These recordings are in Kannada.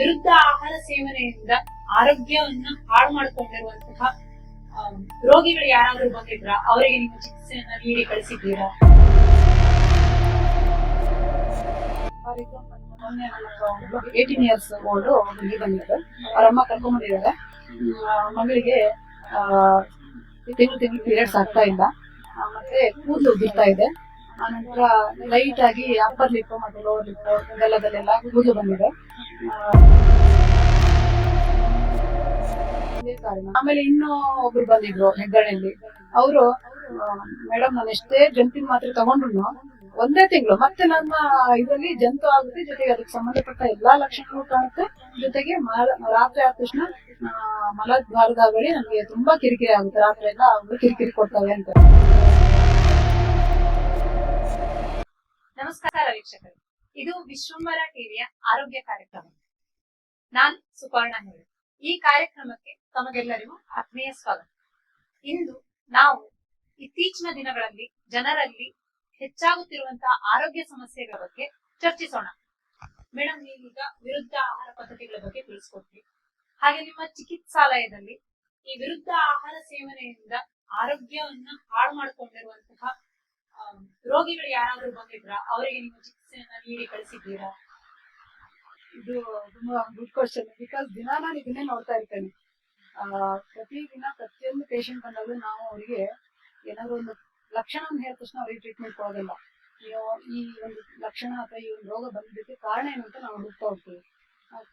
ವಿರುದ್ಧ ಆಹಾರ ಸೇವನೆಯಿಂದ ಆರೋಗ್ಯವನ್ನ ಹಾಳು ಮಾಡ್ಕೊಂಡಿರುವಂತಹ ರೋಗಿಗಳು ಯಾರಾದ್ರೂ ಬಂದಿದ್ರ, ಅವರಿಗೆ ನೀವು ಚಿಕಿತ್ಸೆಯನ್ನ ನೀಡಿ ಕಳಿಸಿದ್ದೀರಾ? ಏಟೀನ್ ಇಯರ್ಸ್ ಓಲ್ಡ್ ಹುಡುಗಿ ಬಂದಿದ್ದು. ಅವ್ರ ಅಮ್ಮ ಕರ್ಕೊಂಡ್ಬಂದಿದ್ದಾರೆ. ಮಗಳಿಗೆ ತಿಂಗಳು ತಿಂಗಳು ಪೀರಿಯಡ್ಸ್ ಆಗ್ತಾ ಇಲ್ಲ. ಮತ್ತೆ ಕೂದಲು ಉದುರ್ತಾ ಇದೆ. ಆನಂತರ ಲೈಟ್ ಆಗಿ ಅಪ್ಪರ್ ಲಿಪ್ ಮತ್ತು ಲೋವರ್ ಲಿಪ್ ಗಲ್ಲದಲ್ಲೆಲ್ಲ ಕೂದಲು ಬಂದಿದೆ. ಆಮೇಲೆ ಇನ್ನೂ ಒಬ್ರು ಬಂದಿದ್ರು ಹೆಗ್ಗಣೆಯಲ್ಲಿ. ಅವರು ಮೇಡಮ್ ನಾನು ಎಷ್ಟೇ ಜಂತಿನ ಮಾತ್ರ ತಗೊಂಡ್ರು ಒಂದೇ ತಿಂಗಳು ಮತ್ತೆ ನಮ್ಮ ಇದರಲ್ಲಿ ಜಂತು ಆಗುತ್ತೆ ಜೊತೆಗೆ ಅದಕ್ಕೆ ಸಂಬಂಧಪಟ್ಟ ಎಲ್ಲಾ ಲಕ್ಷಣಗಳು ಕಾಣುತ್ತೆ. ಜೊತೆಗೆ ರಾತ್ರಿ ಆದ ತಕ್ಷಣ ಆ, ನಮಗೆ ನಮ್ಗೆ ತುಂಬಾ ಕಿರಿಕಿರಿ ಆಗುತ್ತೆ. ರಾತ್ರಿ ಎಲ್ಲ ಕಿರಿಕಿರಿ ಕೊಡ್ತವೆ ಅಂತ. ನಮಸ್ಕಾರ ವೀಕ್ಷಕರು. ಇದು ವಿಶ್ವಂಬರ ಟಿವಿಯ ಆರೋಗ್ಯ ಕಾರ್ಯಕ್ರಮ. ನಾನು ಸುಪರ್ಣ ಹೇಳಿ ಈ ಕಾರ್ಯಕ್ರಮಕ್ಕೆ ತಮಗೆಲ್ಲರಿಗೂ ಆತ್ಮೀಯ ಸ್ವಾಗತ. ಇಂದು ನಾವು ಇತ್ತೀಚಿನ ದಿನಗಳಲ್ಲಿ ಜನರಲ್ಲಿ ಹೆಚ್ಚಾಗುತ್ತಿರುವಂತಹ ಆರೋಗ್ಯ ಸಮಸ್ಯೆಗಳ ಬಗ್ಗೆ ಚರ್ಚಿಸೋಣ. ಮೇಡಮ್ ನೀವೀಗ ವಿರುದ್ಧ ಆಹಾರ ಪದ್ಧತಿಗಳ ಬಗ್ಗೆ ತಿಳಿಸ್ಕೊಡ್ತೀವಿ ಹಾಗೆ ನಿಮ್ಮ ಚಿಕಿತ್ಸಾಲಯದಲ್ಲಿ ಈ ವಿರುದ್ಧ ಆಹಾರ ಸೇವನೆಯಿಂದ ಆರೋಗ್ಯವನ್ನ ಹಾಳು ಮಾಡ್ಕೊಂಡಿರುವಂತಹ ರೋಗಿಗಳು ಯಾರಾದ್ರೂ ಬಂದಿದ್ರ? ಅವರಿಗೆ ನೀವು ಚಿಕಿತ್ಸೆಯನ್ನ ನೀಡಿ ಕಳಿಸಿದ್ದೀರಾ? ಇದು ತುಂಬಾ ಗುಡ್ ಕ್ವಶನ್ ಬಿಕಾಸ್ ದಿನ ನಾನು ಇದನ್ನೇ ನೋಡ್ತಾ ಇರ್ತೇನೆ. ಪ್ರತಿ ದಿನ ಪ್ರತಿಯೊಂದು ಪೇಷಂಟ್ ಬಂದಾಗಲೂ ನಾವು ಅವರಿಗೆ ಏನಾದ್ರು ಒಂದು ಲಕ್ಷಣ ಹೇಳಿದ ತಕ್ಷಣ ಅವ್ರಿಗೆ ಟ್ರೀಟ್ಮೆಂಟ್ ಕೊಡೋದಿಲ್ಲ. ಈ ಒಂದು ಲಕ್ಷಣ ಅಥವಾ ಈ ಒಂದು ರೋಗ ಬಂದಿದ್ದಕ್ಕೆ ಕಾರಣ ಏನು ಅಂತ ನಾವು ಹುಡುಕ್ತಾ ಹೋಗ್ತೀವಿ.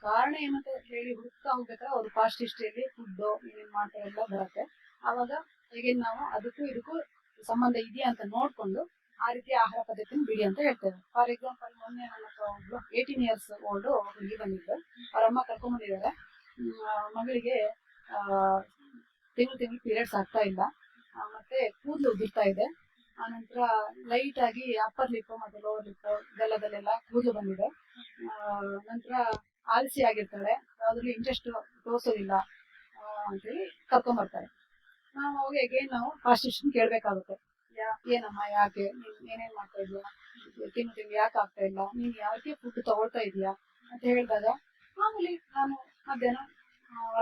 ಕಾರಣ ಏನಂತ ಹೇಳಿ ಹುಡುಕ್ತಾ ಹೋಗ್ಬೇಕಾದ್ರೆ ಅವ್ರ ಪಾಸ್ಟ್ ಹಿಸ್ಟ್ರಿಯಲ್ಲಿ ಫುಡ್ ಏನೇನ್ ಮಾಡ್ತಾರೆ ಎಲ್ಲ ಬರುತ್ತೆ. ಆವಾಗ ಈಗ ನಾವು ಅದಕ್ಕೂ ಇದಕ್ಕೂ ಸಂಬಂಧ ಇದೆಯಾ ಅಂತ ನೋಡ್ಕೊಂಡು ಆ ರೀತಿ ಆಹಾರ ಪದ್ಧತಿನ ಬಿಡಿ ಅಂತ ಹೇಳ್ತೇವೆ ಫಾರ್ ಎಕ್ಸಾಂಪಲ್ ಮೊನ್ನೆ ನನ್ನ ಒಬ್ಳು ಏಯ್ಟೀನ್ ಇಯರ್ಸ್ ಓಲ್ಡ್ ಹುಡುಗಿ ಬಂದಿದ್ದು ಅವ್ರ ಅಮ್ಮ ಕರ್ಕೊಂಡ್ಬಂದಿದ್ದಾರೆ ಬಂದಿದ್ದಾರೆ. ಮಗಳಿಗೆ ತಿಂಗಳು ತಿಂಗಳು ಪೀರಿಯಡ್ಸ್ ಆಗ್ತಾ ಇಲ್ಲ. ಮತ್ತೆ ಕೂದಲು ಉದುರ್ತಾ ಇದೆ. ಆನಂತರ ಲೈಟ್ ಆಗಿ ಅಪ್ಪರ್ ಲಿಪ್ ಮತ್ತೆ ಲೋವರ್ ಲಿಪ್ ಗಲ್ಲದಲ್ಲೆಲ್ಲ ಕೂದಲು ಬಂದಿದೆ. ನಂತರ ಆಲಸಿ ಆಗಿರ್ತಾಳೆ ಅದ್ರಲ್ಲಿ ಇಂಟ್ರೆಸ್ಟ್ ತೋರಿಸೋದಿಲ್ಲ ಅಂತೇಳಿ ಅಂತೇಳಿ ಕರ್ಕೊಂಬರ್ತಾರೆ ನಾವು ಅವಾಗ ಅಗೇನ್ ನಾವು ಫಾಸ್ಟ್ ಕೇಳ್ಬೇಕಾಗುತ್ತೆ. ಯಾ ಏನಮ್ಮ ಯಾಕೆ? ನೀನ್ ಏನೇನ್ ಮಾಡ್ತಾ ಇದೀಯಾ? ತಿನ್ನು ತಿಂದು ಯಾಕೆ ಆಗ್ತಾ ಇಲ್ಲ? ನೀನ್ ಯಾಕೆ ಫುಡ್ ತಗೊಳ್ತಾ ಇದೀಯಾ? ಅಂತ ಹೇಳಿದಾಗ ಮಾಮೂಲಿ ನಾನು ಮಧ್ಯಾಹ್ನ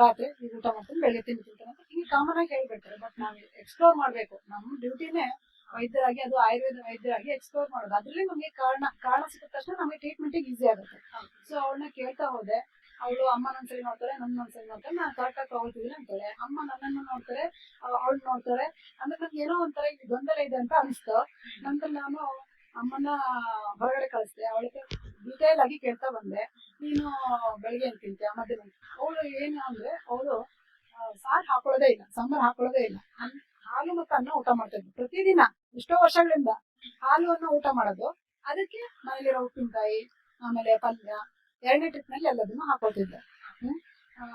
ರಾತ್ರಿ ಈಗ ಊಟ ಮಾಡ್ತೀನಿ ಬೆಳಿಗ್ಗೆ ತಿಂದು ತಿಂತಾನೆ ಹಿಂಗೆ ಕಾಮನ್ ಆಗಿ ಹೇಳ್ಬಿಡ್ತಾರೆ. ಬಟ್ ನಾವು ಎಕ್ಸ್ಪ್ಲೋರ್ ಮಾಡ್ಬೇಕು. ನಮ್ಮ ಡ್ಯೂಟಿನೇ ವೈದ್ಯರಾಗಿ ಅದು ಆಯುರ್ವೇದ ವೈದ್ಯರಾಗಿ ಎಕ್ಸ್ಪ್ಲೋರ್ ಮಾಡೋದು. ಅದ್ರಲ್ಲಿ ನಮಗೆ ಕಾರಣ ಕಾರಣ ಸಿಕ್ಕ ತಕ್ಷಣ ನಮಗೆ ಟ್ರೀಟ್ಮೆಂಟಿಗೆ ಈಸಿ ಆಗುತ್ತೆ. ಸೊ ಅವಳನ್ನ ಕೇಳ್ತಾ ಹೋದೆ ಅವಳು ಒಂದ್ಸರಿ ನೋಡ್ತಾರೆ ನನ್ನ ಒಂದ್ಸರಿ ನೋಡ್ತಾರೆ, ನಾನು ಕರೆಕ್ಟಾಗಿ ತಗೊಳ್ತಿದ್ದೀನಿ ಅಂತಾಳೆ ಅಮ್ಮ ನನ್ನನ್ನು ನೋಡ್ತಾರೆ ಅವಳು ನೋಡ್ತಾರೆ. ಅಂದ್ರೆ ನನ್ಗೆ ಏನೋ ಒಂಥರ ಇಲ್ಲಿ ಗೊಂದಲ ಇದೆ ಅಂತ ಅನಿಸ್ತು. ನಂತರ ನಾನು ಅಮ್ಮನ ಹೊರಗಡೆ ಕಳಿಸ್ದೆ. ಅವಳಿಗೆ ಡೀಟೇಲ್ ಆಗಿ ಕೇಳ್ತಾ ಬಂದೆ. ನೀನು ಬೆಳಿಗ್ಗೆ ಏನ್ ತಿಂತೀಯ ಮಧ್ಯಾಹ್ನ ಅವಳು ಏನು ಅಂದ್ರೆ, ಅವಳು ಸಾರ್ ಹಾಕೊಳ್ಳೋದೇ ಇಲ್ಲ, ಸಾಂಬಾರ್ ಹಾಕೊಳ್ಳೋದೇ ಇಲ್ಲ. ಹಾಲು ಮತ್ತು ಅನ್ನ ಊಟ ಮಾಡ್ತಾ ಪ್ರತಿದಿನ ಎಷ್ಟೋ ವರ್ಷಗಳಿಂದ ಹಾಲು ಅನ್ನ ಊಟ ಮಾಡೋದು ಅದಕ್ಕೆ ಮನೇಲಿರೋ ಉಪ್ಪಿನಕಾಯಿ ಆಮೇಲೆ ಪಲ್ಯ ಎರಡನೇ ಟ್ರಿಪ್ನಲ್ಲಿ ಎಲ್ಲದನ್ನು ಹಾಕೊಳ್ತಿದ್ದೆ. ಹ್ಮ್? ಆ,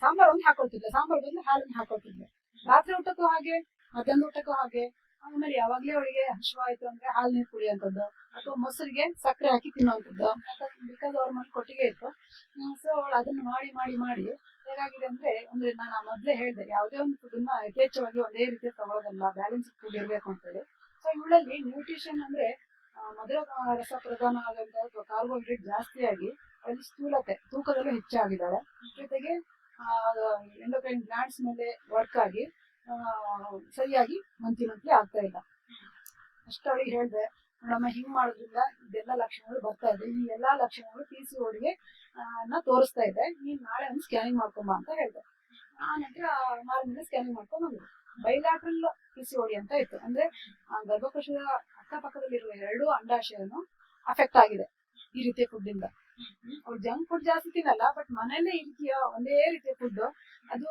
ಸಾಂಬಾರ್ ಒಂದು ಹಾಕೊಳ್ತಿದ್ದೆ. ಸಾಂಬಾರ್ ಬಂದು ಹಾಲನ್ನು ಹಾಕೊಳ್ತಿದ್ದೆ. ರಾತ್ರಿ ಊಟಕ್ಕೂ ಹಾಗೆ ಮಧ್ಯಾಹ್ನ ಊಟಕ್ಕೂ ಹಾಗೆ. ಆಮೇಲೆ ಯಾವಾಗ್ಲೇ ಅವಳಿಗೆ ಹಸಿವಾಯ್ತು ಅಂದ್ರೆ ಹಾಲು ನೀರು ಕುಡಿಯುವಂಥದ್ದು ಅಥವಾ ಮೊಸರಿಗೆ ಸಕ್ಕರೆ ಹಾಕಿ ತಿನ್ನುವಂಥದ್ದು. ಬಿಕಾಸ್ ಅವ್ರ ಮನೆ ಕೊಟ್ಟಿಗೆ ಇತ್ತು. ಸೊ ಅವಳು ಅದನ್ನು ಮಾಡಿ ಮಾಡಿ ಮಾಡಿ ಹೇಗಾಗಿದೆ ಅಂದ್ರೆ ಅಂದ್ರೆ ನಾನು ಮೊದಲೇ ಹೇಳ್ದೆ ಯಾವುದೇ ಒಂದು ಫುಡ್ನ ಯಥೇಚ್ಛವಾಗಿ ಒಂದೇ ರೀತಿ ತಗೊಳ್ಳೋದಲ್ಲ ಬ್ಯಾಲೆನ್ಸ್ ಫುಡ್ ಇರ್ಬೇಕು ಅಂತೇಳಿ. ಸೊ ಇವಳಲ್ಲಿ ನ್ಯೂಟ್ರಿಷನ್ ಅಂದ್ರೆ ಮಧುರ ರಸ ಪ್ರಧಾನ ಆದಂತಹ ಕಾರ್ಬೋಹೈಡ್ರೇಟ್ ಜಾಸ್ತಿಯಾಗಿ ಅಲ್ಲಿ ಸ್ಥೂಲತೆ, ತೂಕದಲ್ಲೂ ಹೆಚ್ಚಾಗಿದ್ದಾರೆ. ಜೊತೆಗೆ ಎಂಡೋಕ್ರೈನ್ ಗ್ಲಾಂಡ್ಸ್ ಮೇಲೆ ವರ್ಕ್ ಆಗಿ ಸರಿಯಾಗಿ ಮಂತ್ಲಿ ಮಂತ್ಲಿ ಆಗ್ತಾ ಇಲ್ಲ. ಅಷ್ಟು ಅವಳಿಗೆ ಹೇಳಿದೆ, ನಮ್ಮ ಹಿಂಗ್ ಮಾಡೋದ್ರಿಂದ ಇದೆಲ್ಲ ಲಕ್ಷಣಗಳು ಬರ್ತಾ ಇದೆ. ಈ ಎಲ್ಲಾ ಲಕ್ಷಣಗಳು ಪಿ ಸಿ ಓಡಿಗೆ ತೋರಿಸ್ತಾ ಇದೆ. ನೀನ್ ನಾಳೆ ಒಂದು ಸ್ಕ್ಯಾನಿಂಗ್ ಮಾಡ್ಕೊಂಬ ಅಂತ ಹೇಳಿದೆ. ಆ ನಂತರ ಮಾರನೇ ಸ್ಕ್ಯಾನಿಂಗ್ ಮಾಡ್ಕೊಂಡ್ ಬಂದ್ರು ಬೈಲಾಟ್ರಲ್ ಪಿ ಸಿ ಓಡಿ ಅಂತ ಇತ್ತು. ಅಂದ್ರೆ ಗರ್ಭಕೋಶದ ಅಕ್ಕಪಕ್ಕದಲ್ಲಿರುವ ಎರಡು ಅಂಡಾಶಯನು ಅಫೆಕ್ಟ್ ಆಗಿದೆ ಈ ರೀತಿಯ ಫುಡ್ ಇಂದ. ಅವ್ರು ಜಂಕ್ ಫುಡ್ ಜಾಸ್ತಿ ತಿನ್ನಲ್ಲ ಬಟ್ ಮನೆಯಲ್ಲೇ ಈ ರೀತಿಯ ಒಂದೇ ರೀತಿಯ ಫುಡ್ ಅದು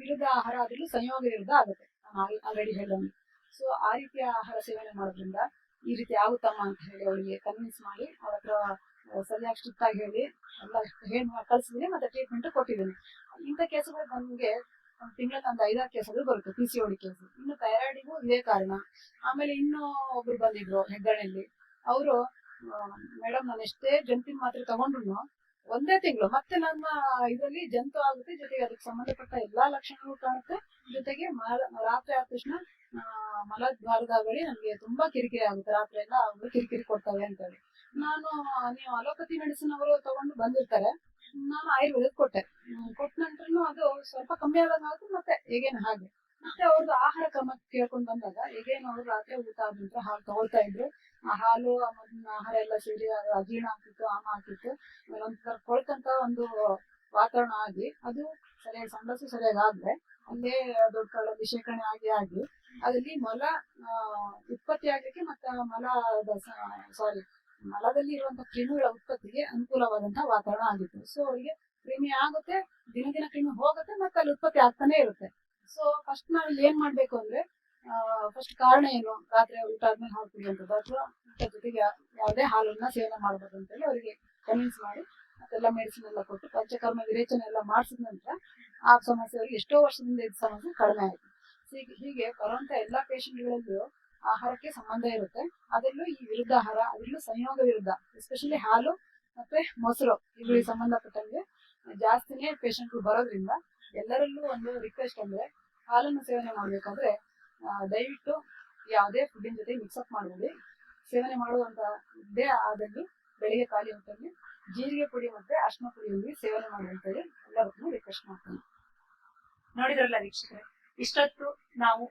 ವಿರುದ್ಧ ಆಹಾರ ಆದ್ರೂ ಸಂಯೋಗ ವಿರುದ್ಧ ಆಗುತ್ತೆ. ಆಲ್ರೆಡಿ ಹೇಳಿದಂಗೆ. ಸೊ ಆ ರೀತಿಯ ಆಹಾರ ಸೇವನೆ ಮಾಡೋದ್ರಿಂದ ಈ ರೀತಿ ಆಗುತ್ತಮ್ಮ ಅಂತ ಹೇಳಿ ಅವರಿಗೆ ಕನ್ವಿನ್ಸ್ ಮಾಡಿ ಅವ್ರ ಹತ್ರ ಸರಿಯಾಗಿ ಸ್ಟ್ರಿಕ್ಟ್ ಆಗಿ ಹೇಳಿ, ಎಲ್ಲ ಹೇಳಿ ಕಳ್ಸಿದೀನಿ ಮತ್ತೆ ಟ್ರೀಟ್ಮೆಂಟ್ ಕೊಟ್ಟಿದ್ದೀನಿ ಇಂಥ ಕೇಸುಗಳು ನಮಗೆ ತಿಂಗಳ ಒಂದು ಐದಾರು ಕೇಸಲ್ಲೂ ಬರುತ್ತೆ ಪಿ ಸಿ ಓಡಿ ಕೇಸ್. ಇನ್ನು ಥೈರಾಯ್ಡಿಗೂ ಇದೇ ಕಾರಣ. ಆಮೇಲೆ ಇನ್ನೂ ಒಬ್ರು ಬಂದಿದ್ರು ಹೆಗ್ಗಣೆಯಲ್ಲಿ. ಅವರು ಮೇಡಮ್ ನಾನು ಎಷ್ಟೇ ಜಂತಿನ ಮಾತ್ರೆ ತಗೊಂಡ್ರು ಒಂದೇ ತಿಂಗಳು, ಮತ್ತೆ ನನ್ನ ಇದರಲ್ಲಿ ಜಂತು ಆಗುತ್ತೆ, ಜೊತೆಗೆ ಅದಕ್ಕೆ ಸಂಬಂಧಪಟ್ಟ ಎಲ್ಲಾ ಲಕ್ಷಣಗಳು ಕಾಣುತ್ತೆ. ಜೊತೆಗೆ ರಾತ್ರಿ ಆದ ತಕ್ಷಣ ಮಲದ್ವಾರದಾಗಳಿ ನನಗೆ ತುಂಬಾ ಕಿರಿಕಿರಿ ಆಗುತ್ತೆ. ರಾತ್ರಿ ಎಲ್ಲ ಅವ್ರು ಕಿರಿಕಿರಿ ಕೊಡ್ತವೆ ಅಂತ ಹೇಳಿ ನಾನು ನೀವು ಅಲೋಪತಿ ಮೆಡಿಸಿನ್ ಅವರು ತಗೊಂಡು ಬಂದಿರ್ತಾರೆ. ನಾನು ಆಯುರ್ವೇದಕ್ಕೆ ಕೊಟ್ಟೆ. ಕೊಟ್ಟ ನಂತರನು ಅದು ಸ್ವಲ್ಪ ಕಮ್ಮಿ ಆದಾಗ ಆಯ್ತು ಮತ್ತೆ ಹೇಗೇನ ಹಾಗೆ. ಮತ್ತೆ ಅವ್ರದ್ದು ಆಹಾರ ಕ್ರಮ ಕೇಳ್ಕೊಂಡ್ ಬಂದಾಗ ಈಗೇನು ಅವ್ರು ರಾತ್ರಿ ಊಟ ಆದ ನಂತರ ಹಾಲು ತಗೊಳ್ತಾ ಇದ್ರು. ಆ ಹಾಲು ಆಹಾರ ಎಲ್ಲ ಸೇರಿ ಅಜೀರ್ಣ ಆಗ್ತಿತ್ತು, ಆಮ ಆಗ್ತಿತ್ತು. ಒಂಥರ ಕೊಳ್ತಂತ ಒಂದು ವಾತಾವರಣ ಆಗಿ ಅದು ಸರಿಯಾಗಿ ಸಂಡಸು ಸರಿಯಾಗಿ ಆದ್ರೆ ಅಲ್ಲೇ ದೊಡ್ಡ ಕಳ್ಳ ಶೇಖರಣೆ ಆಗಿ ಆಗಿ, ಅದ್ರಲ್ಲಿ ಮಲ ಉತ್ಪತ್ತಿ ಆಗ್ಲಿಕ್ಕೆ ಮತ್ತೆ ಆ ಮಲದ ಸಾರಿ ಮಲದಲ್ಲಿ ಇರುವಂತಹ ಕ್ರಿಮಿಗಳ ಉತ್ಪತ್ತಿಗೆ ಅನುಕೂಲವಾದಂತಹ ವಾತಾವರಣ ಆಗಿತ್ತು ಸೊ ಅವರಿಗೆ ಕ್ರಿಮಿ ಆಗುತ್ತೆ, ದಿನ ದಿನ ಕ್ರಿಮಿ ಹೋಗುತ್ತೆ ಮತ್ತೆ ಅಲ್ಲಿ ಉತ್ಪತ್ತಿ ಆಗ್ತಾನೆ ಇರುತ್ತೆ. ಸೊ ಫಸ್ಟ್ ನಾವು ಏನ್ ಮಾಡ್ಬೇಕು ಅಂದ್ರೆ ಫಸ್ಟ್ ಕಾರಣ ಏನು? ರಾತ್ರಿ ಊಟ ಆದ್ಮೇಲೆ ಹಾಲು ಅಥವಾ ಜೊತೆಗೆ ಯಾವುದೇ ಹಾಲನ್ನ ಸೇವನೆ ಮಾಡ್ಬೋದು ಅಂತ ಹೇಳಿ ಅವರಿಗೆ ಕನ್ವಿನ್ಸ್ ಮಾಡಿ ಮತ್ತೆಲ್ಲ ಮೆಡಿಸಿನ್ ಎಲ್ಲ ಕೊಟ್ಟು ಪಂಚಕರ್ಮ ವಿರೇಚನೆ ಎಲ್ಲ ಮಾಡಿಸಿದ ನಂತರ ಆ ಸಮಸ್ಯೆ ಅವ್ರಿಗೆ ಎಷ್ಟೋ ವರ್ಷದಿಂದ ಇದ್ದ ಸಮಸ್ಯೆ ಕಡಿಮೆ ಆಯ್ತು. ಹೀಗೆ ಹೀಗೆ ಬರುವಂತ ಎಲ್ಲಾ ಪೇಷಂಟ್ಗಳಲ್ಲೂ ಆಹಾರಕ್ಕೆ ಸಂಬಂಧ ಇರುತ್ತೆ. ಅದರಲ್ಲೂ ಈ ವಿರುದ್ಧ ಆಹಾರ, ಅದರಲ್ಲೂ ಸಂಯೋಗ ವಿರುದ್ಧ ಎಸ್ಪೆಷಲಿ ಹಾಲು ಮತ್ತೆ ಮೊಸರು ಇವುಗಳಿಗೆ ಸಂಬಂಧಪಟ್ಟಂಗೆ ಜಾಸ್ತಿನೇ ಪೇಷಂಟ್ಗಳು ಬರೋದ್ರಿಂದ ಎಲ್ಲರಲ್ಲೂ ಒಂದು ರಿಕ್ವೆಸ್ಟ್ ಅಂದ್ರೆ ಹಾಲನ್ನು ಸೇವನೆ ಮಾಡ್ಬೇಕಾದ್ರೆ ದಯವಿಟ್ಟು ಯಾವುದೇ ಫುಡ್ಡಿನ ಜೊತೆ ಮಿಕ್ಸಪ್ ಮಾಡಬೇಡಿ. ಸೇವನೆ ಮಾಡುವಂತ ಇದ್ದೇ ಆದಲ್ಲಿ ಬೆಳಿಗ್ಗೆ ಖಾಲಿ ಹೊತ್ತಲ್ಲಿ ಜೀರಿಗೆ ಪುಡಿ ಮತ್ತೆ ಅರ್ಶಿನ ಪುಡಿಯಲ್ಲಿ ಸೇವನೆ ಮಾಡುವಂತೇಳಿ ಎಲ್ಲರೂ ರಿಕ್ವೆಸ್ಟ್ ಮಾಡ್ತೀನಿ. ನೋಡಿದ್ರಲ್ಲ ವೀಕ್ಷಕರೇ, ಇಷ್ಟೊತ್ತು ನಾವು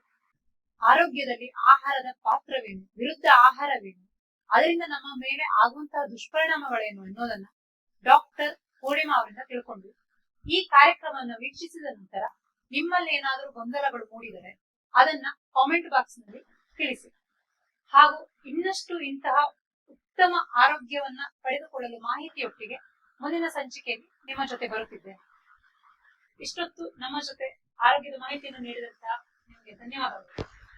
ಆರೋಗ್ಯದಲ್ಲಿ ಆಹಾರದ ಪಾತ್ರವೇನು? ವಿರುದ್ಧ ಆಹಾರವೇನು? ಅದರಿಂದ ನಮ್ಮ ಮೇಲೆ ಆಗುವಂತಹ ದುಷ್ಪರಿಣಾಮಗಳೇನು ಅನ್ನೋದನ್ನ ಡಾಕ್ಟರ್ ಪೂರ್ಣಿಮಾ ಅವರಿಂದ ತಿಳ್ಕೊಂಡ್ವಿ. ಈ ಕಾರ್ಯಕ್ರಮವನ್ನು ವೀಕ್ಷಿಸಿದ ನಂತರ ನಿಮ್ಮಲ್ಲಿ ಏನಾದರೂ ಗೊಂದಲಗಳು ಮೂಡಿದರೆ ಅದನ್ನ ಕಾಮೆಂಟ್ ಬಾಕ್ಸ್ನಲ್ಲಿ ತಿಳಿಸಿ. ಹಾಗೂ ಇನ್ನಷ್ಟು ಇಂತಹ ಉತ್ತಮ ಆರೋಗ್ಯವನ್ನ ಪಡೆದುಕೊಳ್ಳಲು ಮಾಹಿತಿಯೊಟ್ಟಿಗೆ ಮುಂದಿನ ಸಂಚಿಕೆಯಲ್ಲಿ ನಿಮ್ಮ ಜೊತೆ ಬರುತ್ತಿದ್ದೇನೆ. ಇಷ್ಟೊತ್ತು ನಮ್ಮ ಜೊತೆ ಆರೋಗ್ಯದ ಮಾಹಿತಿಯನ್ನು ನೀಡಿದಂತಹ ನಿಮಗೆ ಧನ್ಯವಾದಗಳು.